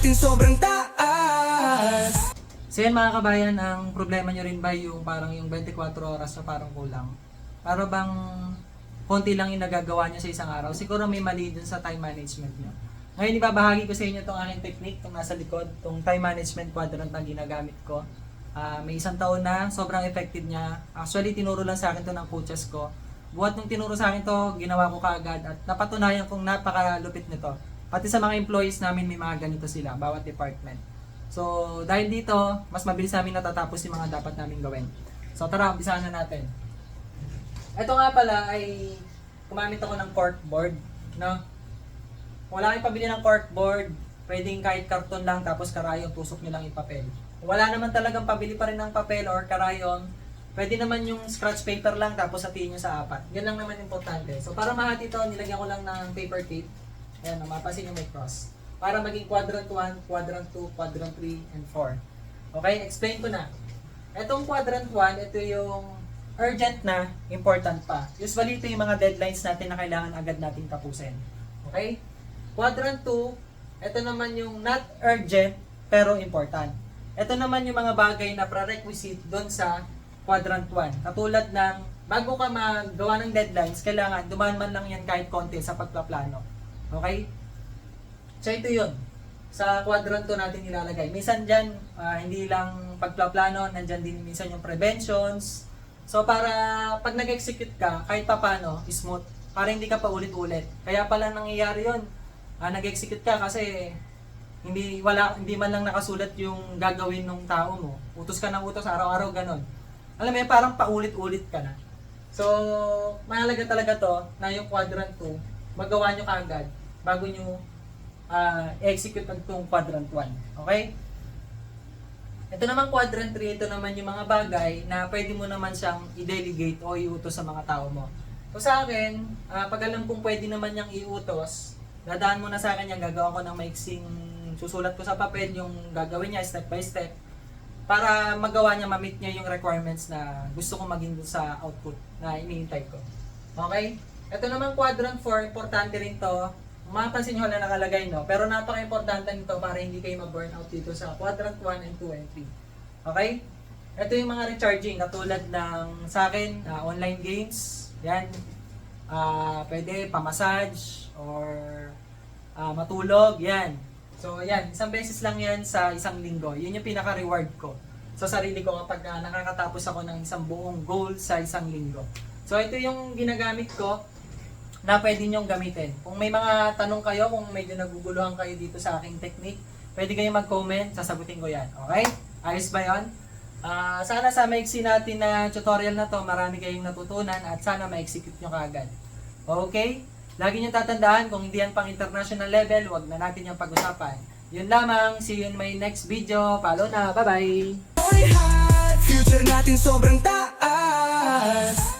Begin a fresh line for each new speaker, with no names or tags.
natin sobrang taas
So yan mga kabayan, ang problema nyo rin ba yung parang yung 24 oras na parang kulang? Para bang konti lang yung nagagawa nyo sa isang araw? Siguro may mali dun sa time management nyo. Ngayon ibabahagi ko sa inyo itong aking technique, itong nasa likod, itong time management quadrant na ginagamit ko. Ah, may isang taon na, sobrang effective niya. Actually, tinuro lang sa akin to ng coaches ko. Buhat nung tinuro sa akin to, ginawa ko kaagad at napatunayan kong napakalupit nito. Pati sa mga employees namin may mga ganito sila, bawat department. So, dahil dito, mas mabilis namin natatapos yung mga dapat namin gawin. So, tara, umpisahan na natin. Ito nga pala ay gumamit ako ng corkboard, no? Wala kayong pabili ng corkboard, pwedeng kahit karton lang tapos karayon, tusok nyo lang yung papel. Wala naman talagang pabili pa rin ng papel or karayon, pwede naman yung scratch paper lang tapos hatiin nyo sa apat. Yan lang naman importante. So, para mahati ito, nilagyan ko lang ng paper tape. Ayan, mapasin yung may cross para maging quadrant 1, quadrant 2, quadrant 3, and 4. Okay, explain ko na. Itong quadrant 1, ito yung urgent na, important pa. Usually, ito yung mga deadlines natin na kailangan agad natin tapusin. Okay? Quadrant 2, ito naman yung not urgent, pero important. Ito naman yung mga bagay na prerequisite doon sa quadrant 1. Katulad ng, bago ka magawa ng deadlines, kailangan dumaan man lang yan kahit konti sa pagpaplano. Okay? So ito yun. Sa quadrant 2 natin ilalagay. Minsan dyan, ah, hindi lang pagplaplano, nandyan din minsan yung preventions. So para pag nag-execute ka, kahit papano, smooth. Para hindi ka pa ulit-ulit. Kaya pala nangyayari yun. Ah, nag-execute ka kasi hindi wala hindi man lang nakasulat yung gagawin ng tao mo. Utos ka ng utos araw-araw ganon. Alam mo yun, parang paulit-ulit ka na. So, mahalaga talaga to na yung quadrant 2, magawa nyo kaagad bago nyo ah, execute itong quadrant 1. Okay? Ito naman quadrant 3, ito naman yung mga bagay na pwede mo naman siyang i-delegate o iutos sa mga tao mo. So sa akin, ah, pag alam kong pwede naman niyang iutos, dadaan mo na sa akin yan, gagawa ko ng maiksing, susulat ko sa papel yung gagawin niya step by step para magawa niya, ma-meet niya yung requirements na gusto kong maging sa output na iniintay ko. Okay? Ito naman quadrant 4, importante rin to. Mapapansin nyo na nakalagay, no? Pero napaka-importante nito para hindi kayo ma-burnout dito sa quadrant 1 and 2 and 3. Okay? Ito yung mga recharging, katulad ng sa akin, ah, online games. Yan. Ah, pwede pa-massage or ah, matulog. Yan. So, yan. Isang beses lang yan sa isang linggo. Yun yung pinaka-reward ko sa sarili ko kapag ah, nakakatapos ako ng isang buong goal sa isang linggo. So, ito yung ginagamit ko na pwede nyong gamitin. Kung may mga tanong kayo, kung medyo naguguluhan kayo dito sa aking technique, pwede kayong mag-comment, sasagutin ko yan. Okay? Ayos ba yun? Ah, sana sa maiksi natin na tutorial na to, marami kayong natutunan at sana ma-execute nyo kaagad. Okay? Lagi nyo tatandaan, kung hindi yan pang international level, wag na natin yung pag-usapan. Yun lamang, see you in my next video. Follow na, bye-bye!
Future natin sobrang taas